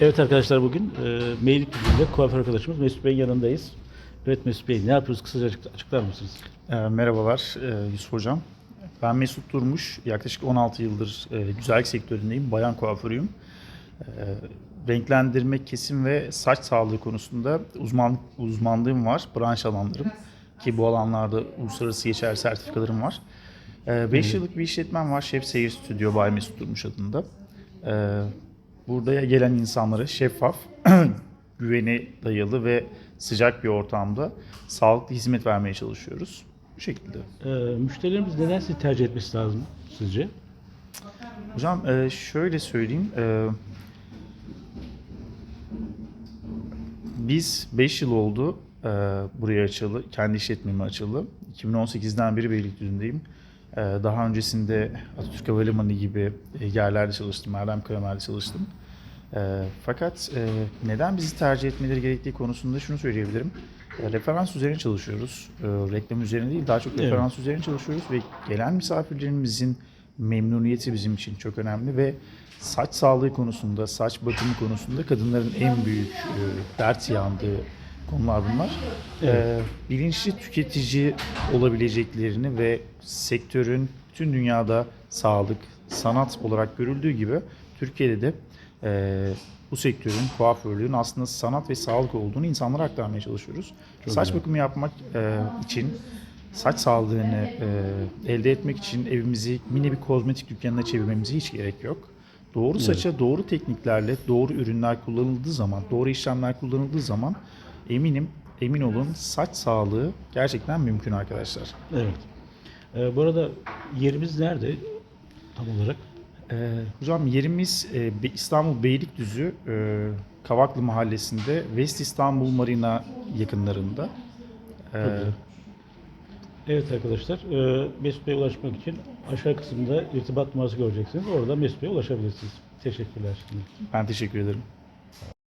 Evet arkadaşlar bugün e, Meylik Bülü'yle kuaför arkadaşımız Mesut Bey'in yanındayız. Evet Mesut Bey ne yapıyoruz? Kısaca açıklar mısınız? E, merhabalar e, Yusuf Hocam. Ben Mesut Durmuş. Yaklaşık 16 yıldır e, güzellik sektöründeyim. Bayan kuaförüyüm. E, renklendirme, kesim ve saç sağlığı konusunda uzman uzmanlığım var. Branş alanlarım. Biraz. Ki bu alanlarda uluslararası geçerli sertifikalarım var. 5 yıllık bir işletmem var. Şef Seyir Stüdyo Bay Mesut Durmuş adında. E, burada gelen insanlara şeffaf, güvene dayalı ve sıcak bir ortamda sağlıklı hizmet vermeye çalışıyoruz. Bu şekilde. E, müşterilerimiz neden sizi tercih etmesi lazım sizce? Hocam e, şöyle söyleyeyim. e, Biz 5 yıl oldu e, buraya açılı, kendi işletmemi açılı. 2018'den beri Beylikdüzü'ndeyim. E, Daha öncesinde Atatürk Havalimanı gibi e, yerlerde çalıştım, Erdem Karamel'de çalıştım. E, Fakat e, neden bizi tercih etmeleri gerektiği konusunda şunu söyleyebilirim. E, Referans üzerine çalışıyoruz. E, Reklam üzerine değil, daha çok Evet. referans üzerine çalışıyoruz ve gelen misafirlerimizin memnuniyeti bizim için çok önemli ve saç sağlığı konusunda, saç bakımı konusunda kadınların en büyük e, dert yandığı konular bunlar. E, bilinçli tüketici olabileceklerini ve sektörün tüm dünyada sağlık, sanat olarak görüldüğü gibi Türkiye'de de e, bu sektörün, kuaförlüğün aslında sanat ve sağlık olduğunu insanlara aktarmaya çalışıyoruz. Saç güzel. bakımı yapmak e, için saç sağlığını e, elde etmek için evimizi mini bir kozmetik dükkanına çevirmemize hiç gerek yok. Doğru saça doğru tekniklerle doğru ürünler kullanıldığı zaman, doğru işlemler kullanıldığı zaman eminim, emin olun saç sağlığı gerçekten mümkün arkadaşlar. Evet. E, bu arada yerimiz nerede tam olarak? Ee, hocam yerimiz e, İstanbul Beylikdüzü e, Kavaklı Mahallesi'nde West İstanbul Marina yakınlarında. Ee. Evet arkadaşlar, e, Mesut Bey'e ulaşmak için aşağı kısımda irtibat numarası göreceksiniz. Orada Mesut Bey'e ulaşabilirsiniz. Teşekkürler. ben teşekkür ederim.